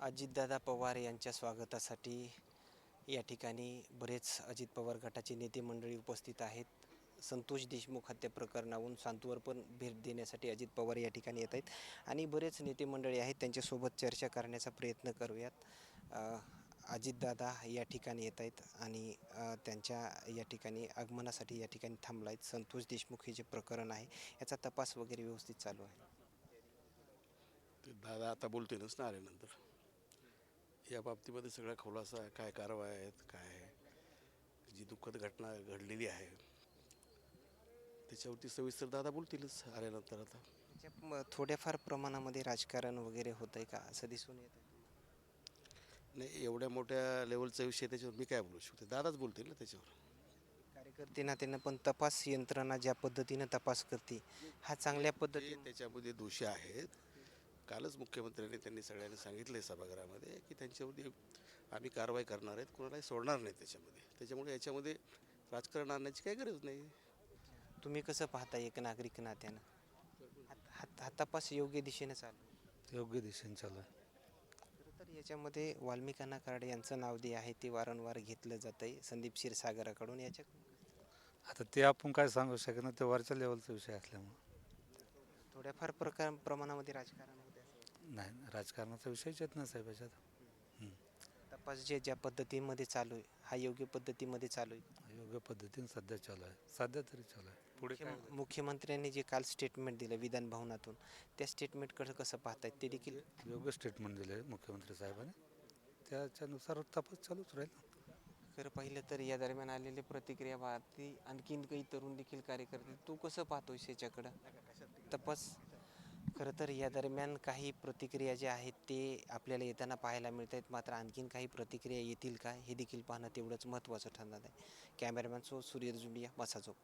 अजितदादा पवार यांच्या स्वागतासाठी या ठिकाणी बरेच अजित पवार गटाचे नेते मंडळी उपस्थित आहेत. संतोष देशमुख हत्या प्रकरणाहून सांतूवर पण भेट देण्यासाठी अजित पवार या ठिकाणी येत आहेत. आणि बरेच नेते मंडळी आहेत त्यांच्यासोबत चर्चा करण्याचा प्रयत्न करूयात. अजितदादा या ठिकाणी येत आहेत आणि त्यांच्या या ठिकाणी आगमनासाठी या ठिकाणी थांबला आहेत. संतोष देशमुख हे जे प्रकरण आहे याचा तपास वगैरे व्यवस्थित चालू आहे. दादा आता बोलतीलच ना आल्यानंतर. या बाबतीमध्ये सगळा खुलासा आहे, काय कारवाई आहेत काय जी दुःखद घटना घडलेली आहे त्याच्यावरती सविस्तर दादा बोलतीलच आल्यानंतर आता. त्याच्या म- थोड्याफार प्रमाणामध्ये राजकारण वगैरे होत आहे का? असं दिसून येतं नाही एवढ्या मोठ्या लेवलचा विषय त्याच्यावर मी काय बोलू शकतो? दादाच बोलतील ना त्याच्यावर. कार्यकर्ते नात्यानं पण तपास यंत्रणा ज्या पद्धतीनं तपास करते हा चांगल्या पद्धतीने त्याच्यामध्ये दोषी आहेत. कालच मुख्यमंत्र्यांनी त्यांनी सगळ्यांनी सांगितलं सभागृहामध्ये की त्यांच्यावरती आम्ही कारवाई करणार आहेत कोणालाही सोडणार नाही त्याच्यामध्ये. त्याच्यामुळे याच्यामध्ये राजकारण आणण्याची काही गरज नाही. तुम्ही कसं पाहता एक नागरिक नात्यानं? हा- हा हा तपास योग्य दिशेने चालू. योग्य दिशेने चालू आहे. खरं तर याच्यामध्ये वाल्मिकांना कराडे यांचं नाव जे आहे ते वारंवार घेतलं जात आहे संदीप क्षीरसागराकडून. याच्या आता ते आपण काय सांगू शकत नाही ते वरच्या लेवलचा विषय असल्यामुळं. थोड्याफार प्रकार प्रमाणामध्ये राजकारण होते. नाही राजकारणाचा विषयच येत नाही साहेबाच्यात हं. तपास जे ज्या पद्धतीमध्ये चालू आहे हा योग्य पद्धतीमध्ये चालू आहे. योग्य पद्धतीने सध्या चालू आहे. सध्या तरी चालू आहे. पुढे काय मुख्य- मुख्यमंत्र्यांनी जे काल स्टेटमेंट दिलं विधान भवनातून त्या स्टेटमेंटकडे कसं पाहतायत ते देखील? योग्य स्टेटमेंट दिले मुख्यमंत्री साहेबांनी. त्याच्यानुसार तपास चालूच राहील खरं पाहिलं तर या दरम्यान आलेली प्रतिक्रिया पाहती आणखीन काही तरुण देखील कार्यकर्ते तू कसं पाहतोयस याच्याकडं? तपास? खरं तर या दरम्यान काही प्रतिक्रिया ज्या आहेत ते आपल्याला येताना पाहायला मिळत आहेत. मात्र आणखीन काही प्रतिक्रिया येतील का हे देखील पाहणं तेवढंच महत्त्वाचं ठरणार आहे. कॅमेरामॅन सो सूर्य जुंडिया मसाजोग